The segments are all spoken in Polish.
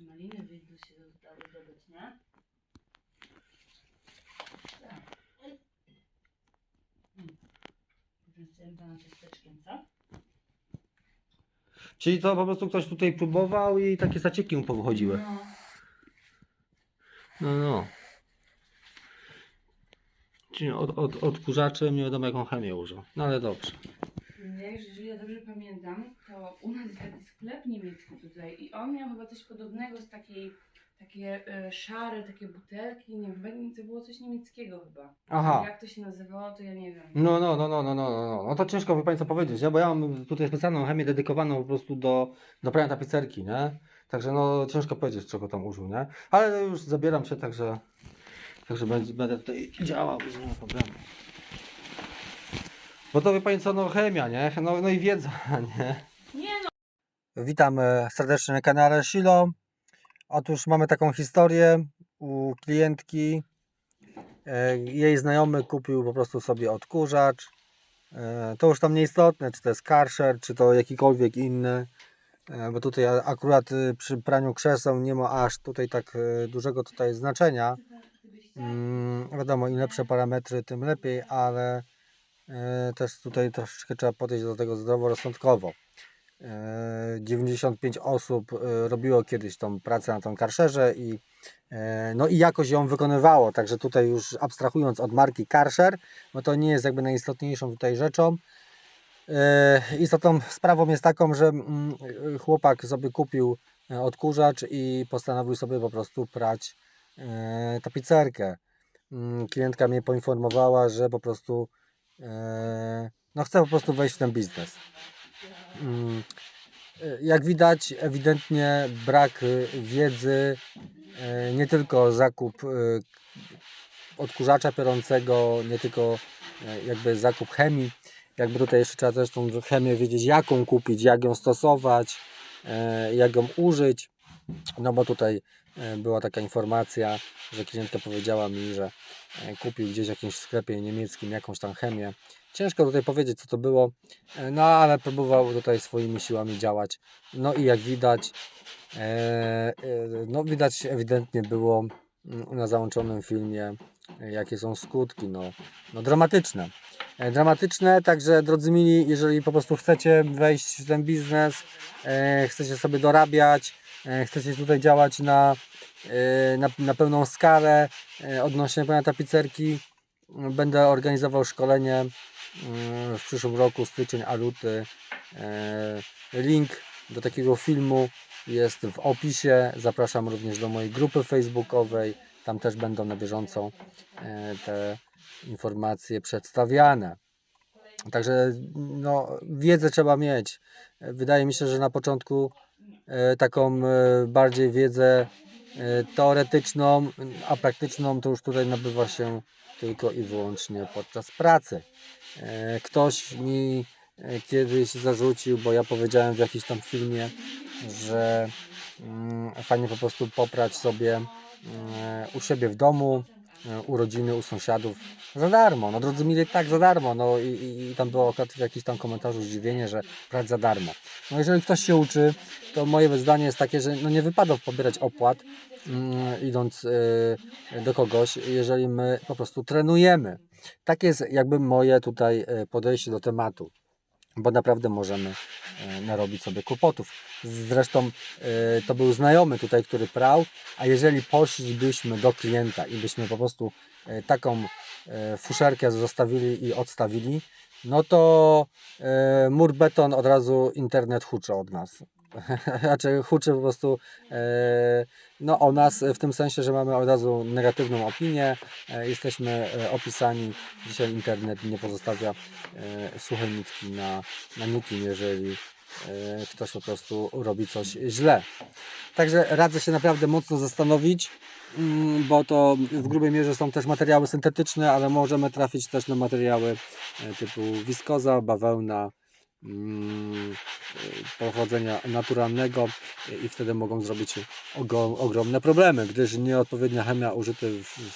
jeszcze maliny wyjdą się udało zdobyć, nie? Tak. Mm. Poczęstujemy pana ciasteczkiem, co? Czyli to po prostu ktoś tutaj próbował i takie zacieki mu powychodziły. No. No, no. Czyli od, od, odkurzaczem nie wiadomo jaką chemię użył. No ale dobrze. Jak jeżeli ja dobrze pamiętam, to u nas jest taki sklep niemiecki tutaj i on miał chyba coś podobnego z takiej, takie e, szare, takie butelki, nie wiem, to było coś niemieckiego chyba. Aha. Jak to się nazywało, to ja nie wiem. No, no, no, no, no, no, no, no. No to ciężko wie Państwo powiedzieć, nie? bo ja mam tutaj specjalną chemię dedykowaną po prostu do, do prania tapicerki, nie? Także no ciężko powiedzieć, czego tam użył, nie? Ale już zabieram się, także, także będę, tutaj działał bez problemu. Bo to wie Pani co, no chemia, nie? No, no i wiedza, nie? Nie no, Witam e, serdecznie na kanale Shilo. Otóż mamy taką historię u klientki. E, Jej znajomy kupił po prostu sobie odkurzacz. E, To już tam nieistotne, czy to jest Karcher, czy to jakikolwiek inny. Bo tutaj akurat y, przy praniu krzeseł nie ma aż tutaj tak dużego tutaj znaczenia. Mm, wiadomo, im lepsze parametry, tym lepiej, ale też tutaj troszeczkę trzeba podejść do tego zdroworozsądkowo. E, 95 osób e, robiło kiedyś tą pracę na tą karszerze i, e, no i jakoś ją wykonywało. Także tutaj już abstrahując od marki Karcher, bo to nie jest jakby najistotniejszą tutaj rzeczą. E, Istotną sprawą jest taką, że mm, chłopak sobie kupił e, odkurzacz i postanowił sobie po prostu prać e, tapicerkę. Mm, Klientka mnie poinformowała, że po prostu e, no chce po prostu wejść w ten biznes. Mm, e, Jak widać, ewidentnie brak e, wiedzy, e, nie tylko zakup e, odkurzacza piorącego, nie tylko jakby zakup chemii, jakby tutaj jeszcze trzeba też tą chemię wiedzieć, jaką kupić, jak ją stosować, jak ją użyć, no bo tutaj była taka informacja, że klientka powiedziała mi, że e, kupił gdzieś w jakimś sklepie niemieckim jakąś tam chemię. Ciężko tutaj powiedzieć, co to było, e, no ale próbował tutaj swoimi siłami działać. No i jak widać, e, e, no widać ewidentnie było mm, na załączonym filmie, e, jakie są skutki, no, no dramatyczne. E, Dramatyczne, także drodzy mili, jeżeli po prostu chcecie wejść w ten biznes, e, chcecie sobie dorabiać, e, chcecie tutaj działać na, e, na, na pełną skalę e, odnośnie pana tapicerki, będę organizował szkolenie w przyszłym roku, styczeń, luty. E, Link do takiego filmu jest w opisie. Zapraszam również do mojej grupy facebookowej. Tam też będą na bieżąco e, te informacje przedstawiane. Także no, wiedzę trzeba mieć. Wydaje mi się, że na początku e, taką e, bardziej wiedzę e, teoretyczną, a praktyczną to już tutaj nabywa się tylko i wyłącznie podczas pracy. E, Ktoś mi e, kiedyś zarzucił, bo ja powiedziałem w jakimś tam filmie, że mm, fajnie po prostu poprać sobie mm, u siebie w domu, e, u rodziny, u sąsiadów za darmo. No drodzy mili, tak za darmo. No i, i, i tam było jakimś tam komentarzu zdziwienie, że prać za darmo. No jeżeli ktoś się uczy, to moje zdanie jest takie, że no nie wypada pobierać opłat mm, idąc y, do kogoś, jeżeli my po prostu trenujemy. Tak jest jakby moje tutaj y, podejście do tematu. Bo naprawdę możemy y, narobić sobie kłopotów. Zresztą y, to był znajomy tutaj, który prał, a jeżeli poszlibyśmy do klienta i byśmy po prostu y, taką fuszerkę zostawili i odstawili, no to mur beton od razu internet huczy od nas. Znaczy huczy po prostu e, no, o nas w tym sensie, że mamy od razu negatywną opinię. E, jesteśmy e, opisani. Dzisiaj internet nie pozostawia suchej nitki na, na nikim, jeżeli ktoś po prostu robi coś źle. Także radzę się naprawdę mocno zastanowić, mm, bo to w grubej mierze są też materiały syntetyczne, ale możemy trafić też na materiały typu wiskoza, bawełna, pochodzenia naturalnego e, i wtedy mogą zrobić ogrom, ogromne problemy, gdyż nieodpowiednia chemia użyta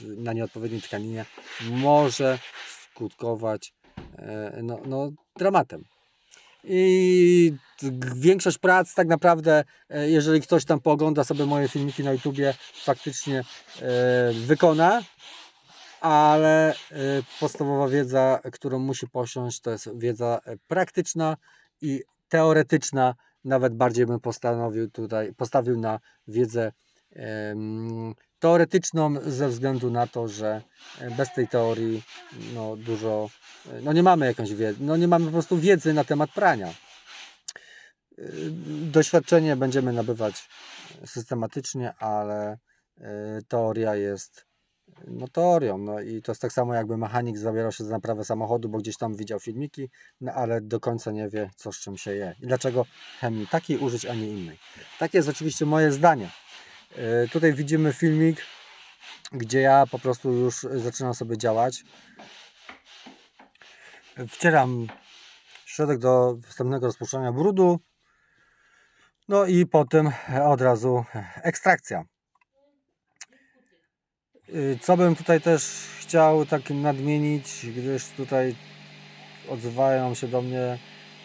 na nieodpowiedniej tkaninie może skutkować e, no, no, dramatem. I większość prac tak naprawdę, e, jeżeli ktoś tam poogląda sobie moje filmiki na YouTubie, faktycznie e, wykona, ale e, podstawowa wiedza, którą musi posiąść, to jest wiedza e, praktyczna i teoretyczna. Nawet bardziej bym postanowił tutaj, postawił na wiedzę teoretyczną ze względu na to, że e, bez tej teorii no, dużo, e, no nie mamy jakąś wiedzy, no nie mamy po prostu wiedzy na temat prania. Y, Doświadczenie będziemy nabywać systematycznie, ale y, teoria jest no teorią, no i to jest tak samo jakby mechanik zabierał się za naprawę samochodu, bo gdzieś tam widział filmiki, no ale do końca nie wie, co z czym się je i dlaczego chemii takiej użyć, a nie innej. Takie jest oczywiście moje zdanie. Y, Tutaj widzimy filmik, gdzie ja po prostu już zaczynam sobie działać. Wcieram środek do wstępnego rozpuszczania brudu. No i potem od razu ekstrakcja. Y, Co bym tutaj też chciał tak nadmienić, gdyż tutaj odzywają się do mnie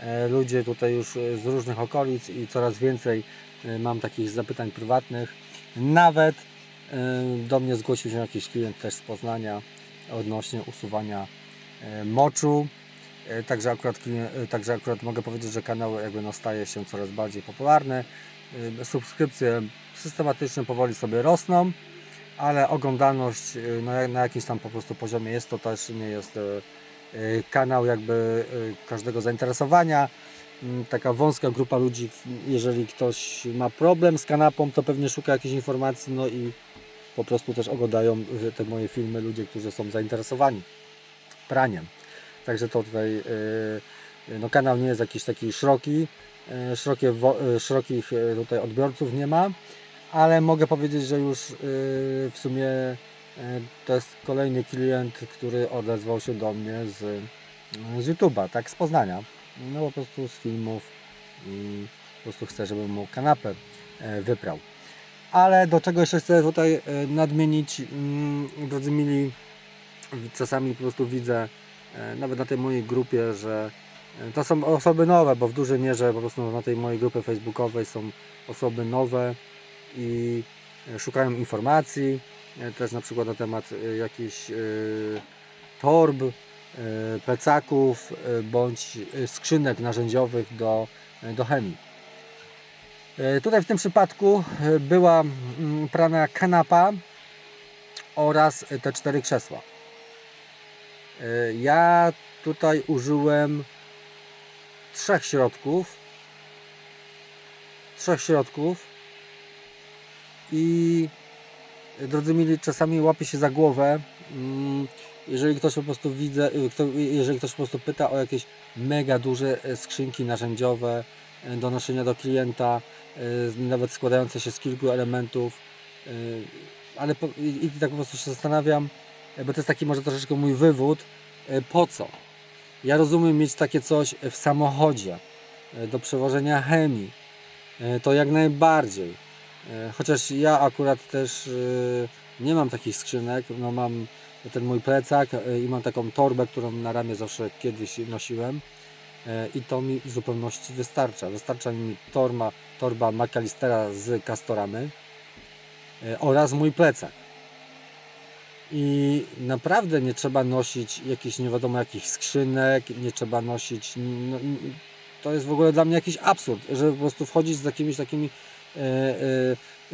e, ludzie tutaj już e, z różnych okolic i coraz więcej e, mam takich zapytań prywatnych. Nawet do mnie zgłosił się jakiś klient też z Poznania odnośnie usuwania moczu. Także akurat, także akurat mogę powiedzieć, że kanał jakby no staje się coraz bardziej popularny. Subskrypcje systematycznie powoli sobie rosną, ale oglądalność no, jak- na jakimś tam po prostu poziomie jest. To też nie jest e, e, kanał jakby każdego zainteresowania. Mm, Taka wąska grupa ludzi, jeżeli ktoś ma problem z kanapą, to pewnie szuka jakichś informacji, no i po prostu też oglądają te moje filmy ludzie, którzy są zainteresowani praniem. Także to tutaj no kanał nie jest jakiś taki szeroki, szerokie, szerokich tutaj odbiorców nie ma, ale mogę powiedzieć, że już e, w sumie e, to jest kolejny klient, który odezwał się do mnie z, z YouTube'a, tak z Poznania, no po prostu z filmów i po prostu chce, żebym mu kanapę e, wyprał. Ale do czego jeszcze chcę tutaj e, nadmienić, mm, drodzy mili, czasami po prostu widzę e, nawet na tej mojej grupie, że to są osoby nowe, bo w dużej mierze po prostu na tej mojej grupie facebookowej są osoby nowe i szukają informacji, e, też na przykład na temat e, jakichś e, torb, plecaków bądź skrzynek narzędziowych do, do chemii. Tutaj w tym przypadku była prana kanapa oraz te cztery krzesła. Ja tutaj użyłem trzech środków. Trzech środków. I drodzy mili, czasami łapie się za głowę. mm, Jeżeli ktoś po prostu widzę, y, kto- jeżeli ktoś po prostu pyta o jakieś mega duże e, skrzynki narzędziowe e, do noszenia do klienta, e, nawet składające się z kilku elementów, ale po, i, i tak po prostu się zastanawiam, bo to jest taki może troszeczkę mój wywód, po co? Ja rozumiem mieć takie coś w samochodzie do przewożenia chemii, to jak najbardziej. E, Chociaż ja akurat też e, nie mam takich skrzynek, no mam ten mój plecak e, i mam taką torbę, którą na ramię zawsze kiedyś nosiłem i to mi w zupełności wystarcza. Wystarcza mi torba, torba McAllistera z Castoramy oraz mój plecak. I naprawdę nie trzeba nosić jakichś nie wiadomo jakich skrzynek, nie trzeba nosić. No, to jest w ogóle dla mnie jakiś absurd, że po prostu wchodzić z jakimiś takimi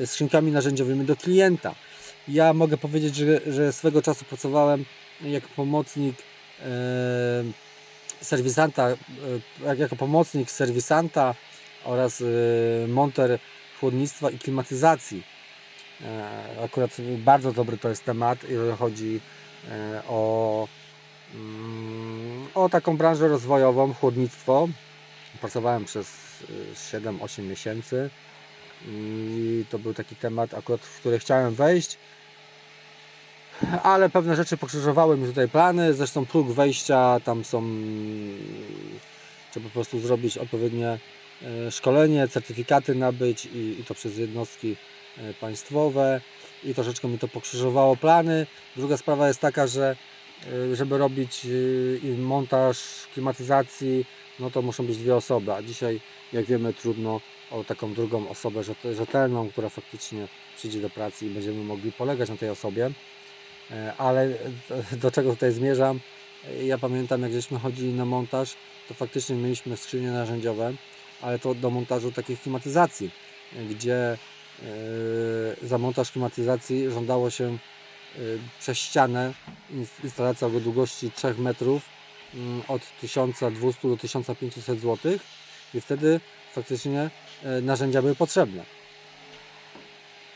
skrzynkami narzędziowymi do klienta. Ja mogę powiedzieć, że, że swego czasu pracowałem jako pomocnik e, serwisanta, e, jak- jako pomocnik serwisanta oraz e, monter chłodnictwa i klimatyzacji. E, Akurat bardzo dobry to jest temat, jeżeli chodzi e, o, mm, o taką branżę rozwojową, chłodnictwo. Pracowałem przez e, 7-8 miesięcy i to był taki temat, akurat w który chciałem wejść, ale pewne rzeczy pokrzyżowały mi tutaj plany. Zresztą próg wejścia tam są, trzeba po prostu zrobić odpowiednie e, szkolenie, certyfikaty nabyć i, i to przez jednostki e, państwowe i troszeczkę mi to pokrzyżowało plany. Druga sprawa jest taka, że e, żeby robić montaż klimatyzacji no to muszą być dwie osoby, a dzisiaj, jak wiemy, trudno o taką drugą osobę rzete- rzetelną, która faktycznie przyjdzie do pracy i będziemy mogli polegać na tej osobie. E, Ale do czego tutaj zmierzam? E, Ja pamiętam, jak żeśmy chodzili na montaż, to faktycznie mieliśmy skrzynie narzędziowe, ale to do montażu takich klimatyzacji, gdzie e, za montaż klimatyzacji żądało się przez ścianę ins- instalacja o długości 3 metrów mm, od 1200 do 1500 zł i wtedy faktycznie narzędzia były potrzebne.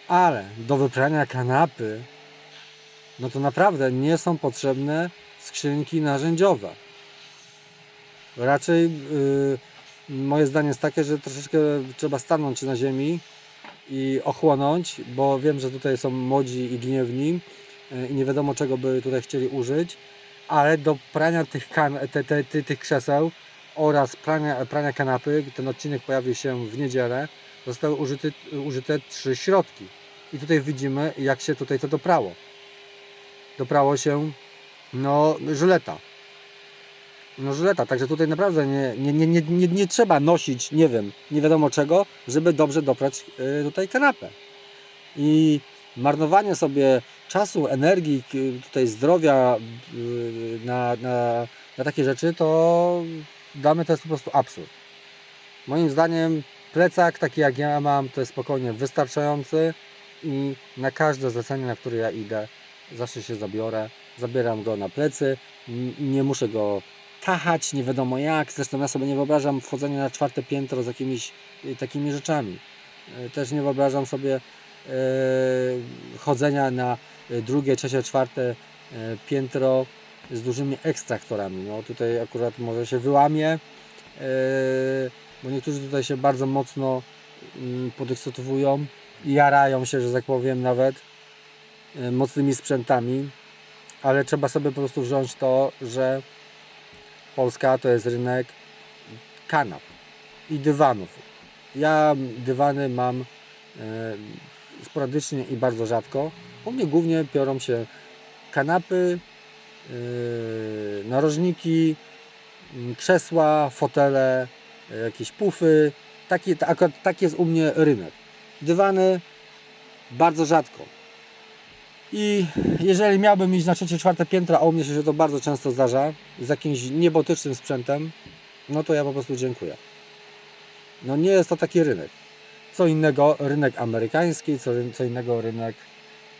Ale do wyprania kanapy no to naprawdę nie są potrzebne skrzynki narzędziowe. Raczej yy, moje zdanie jest takie, że troszeczkę trzeba stanąć na ziemi i ochłonąć, bo wiem, że tutaj są młodzi i gniewni yy, i nie wiadomo czego by tutaj chcieli użyć, ale do prania tych, kan- te, te, te, tych krzeseł oraz prania, prania kanapy, ten odcinek pojawił się w niedzielę, zostały użyte, użyte trzy środki. I tutaj widzimy, jak się tutaj to doprało. Doprało się no, żyleta. No żyleta, także tutaj naprawdę nie, nie, nie, nie, nie, nie trzeba nosić, nie wiem, nie wiadomo czego, żeby dobrze doprać y, tutaj kanapę. I marnowanie sobie czasu, energii, k- tutaj zdrowia y, na, na, na takie rzeczy, to dla mnie to jest po prostu absurd. Moim zdaniem plecak taki jak ja mam, to jest spokojnie wystarczający i na każde zlecenie, na które ja idę, zawsze się zabiorę, zabieram go na plecy, nie muszę go tachać, nie wiadomo jak, zresztą ja sobie nie wyobrażam wchodzenia na czwarte piętro z jakimiś y, takimi rzeczami. Y, Też nie wyobrażam sobie y, chodzenia na drugie, trzecie, czwarte piętro z dużymi ekstraktorami. No tutaj akurat może się wyłamie, y, bo niektórzy tutaj się bardzo mocno mm, podekscytowują i jarają się, że tak powiem nawet y, mocnymi sprzętami, ale trzeba sobie po prostu wziąć to, że Polska to jest rynek kanap i dywanów. Ja dywany mam e, sporadycznie i bardzo rzadko. U mnie głównie piorą się kanapy, e, narożniki, m, krzesła, fotele, e, jakieś pufy. Taki, ta- akurat taki jest u mnie rynek. Dywany bardzo rzadko. I jeżeli miałbym iść na trzecie, czwarte piętra, a u mnie się to bardzo często zdarza, z jakimś niebotycznym sprzętem, no to ja po prostu dziękuję. No nie jest to taki rynek. Co innego rynek amerykański, co, co innego rynek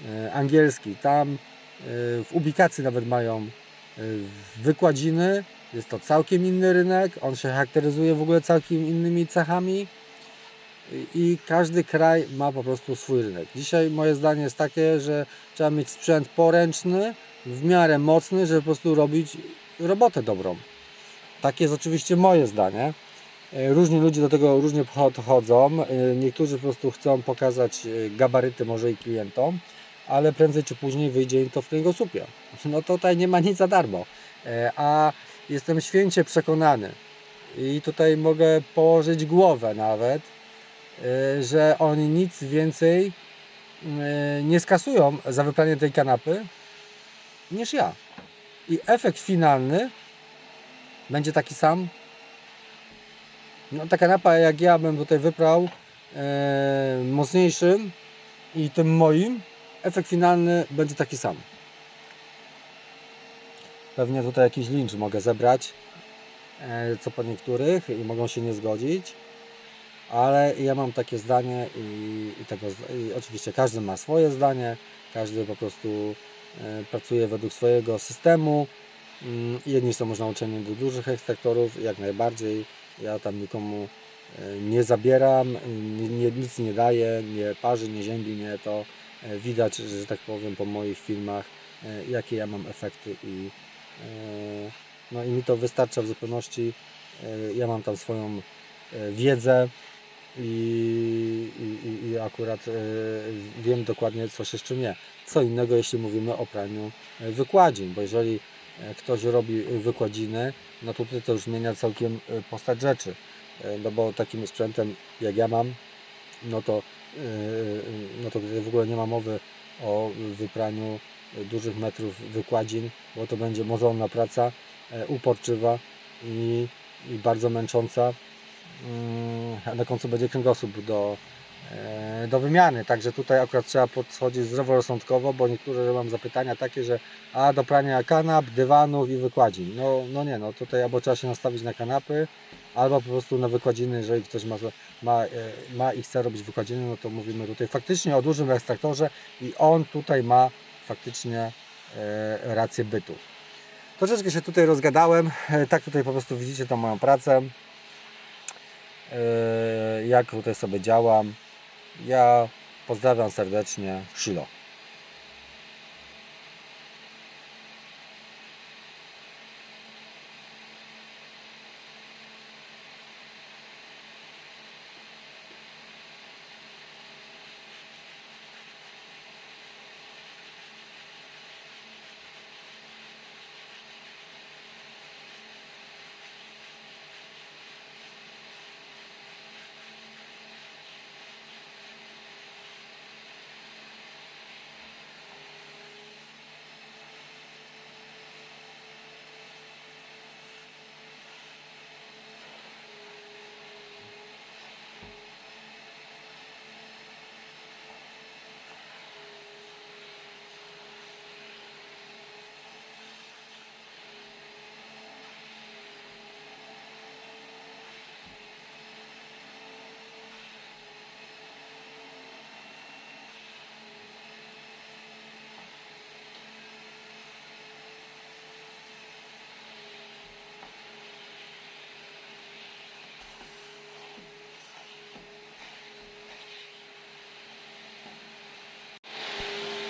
e, angielski. Tam w ubikacji nawet mają e, wykładziny. Jest to całkiem inny rynek. On się charakteryzuje w ogóle całkiem innymi cechami i każdy kraj ma po prostu swój rynek. Dzisiaj moje zdanie jest takie, że trzeba mieć sprzęt poręczny, w miarę mocny, żeby po prostu robić robotę dobrą. Takie jest oczywiście moje zdanie. E, Różni ludzie do tego różnie podchodzą. E, Niektórzy po prostu chcą pokazać gabaryty może i klientom, ale prędzej czy później wyjdzie im to w kręgosłupie. No tutaj nie ma nic za darmo. E, A jestem święcie przekonany i tutaj mogę położyć głowę nawet, e, że oni nic więcej e, nie skasują za wypranie tej kanapy niż ja. I efekt finalny będzie taki sam. No ta kanapa jak ja bym tutaj wyprał mocniejszym i tym moim, efekt finalny będzie taki sam. Pewnie tutaj jakiś lincz mogę zebrać, e, co po niektórych i mogą się nie zgodzić ale ja mam takie zdanie i, i, tego, i oczywiście każdy ma swoje zdanie, każdy po prostu e, pracuje według swojego systemu. Mm, Jedni są może nauczeni do dużych ekstraktorów, jak najbardziej. Ja tam nikomu e, nie zabieram, nie, nie, nic nie daję, nie parzy, nie ziębi mnie to. E, Widać, że tak powiem po moich filmach, e, jakie ja mam efekty i, e, no i mi to wystarcza w zupełności. Ja mam tam swoją wiedzę, i, i, i- akurat wiem dokładnie co się z czym nie. Co innego jeśli mówimy o praniu wykładzin, bo jeżeli ktoś robi wykładziny, no to tutaj to już zmienia całkiem postać rzeczy. No bo takim sprzętem jak ja mam, no to, no to tutaj w ogóle nie ma mowy o wypraniu dużych metrów wykładzin, bo to będzie mozolna praca, e, uporczywa i i bardzo męcząca. Mm, na końcu będzie kręgosłup do, do wymiany. Także tutaj akurat trzeba podchodzić zdroworozsądkowo, bo niektóre mam zapytania takie, że a do prania kanap, dywanów i wykładzin. No, no nie, no tutaj albo trzeba się nastawić na kanapy, albo po prostu na wykładziny, jeżeli ktoś ma, ma, e, ma i chce robić wykładziny, no to mówimy tutaj faktycznie o dużym ekstraktorze i on tutaj ma faktycznie e, rację bytu. Troszeczkę się tutaj rozgadałem, e, tak tutaj po prostu widzicie tą moją pracę, e, jak tutaj sobie działam. Ja pozdrawiam serdecznie, Shilo.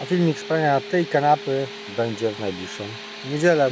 A filmik z tej kanapy będzie w najbliższą niedzielę.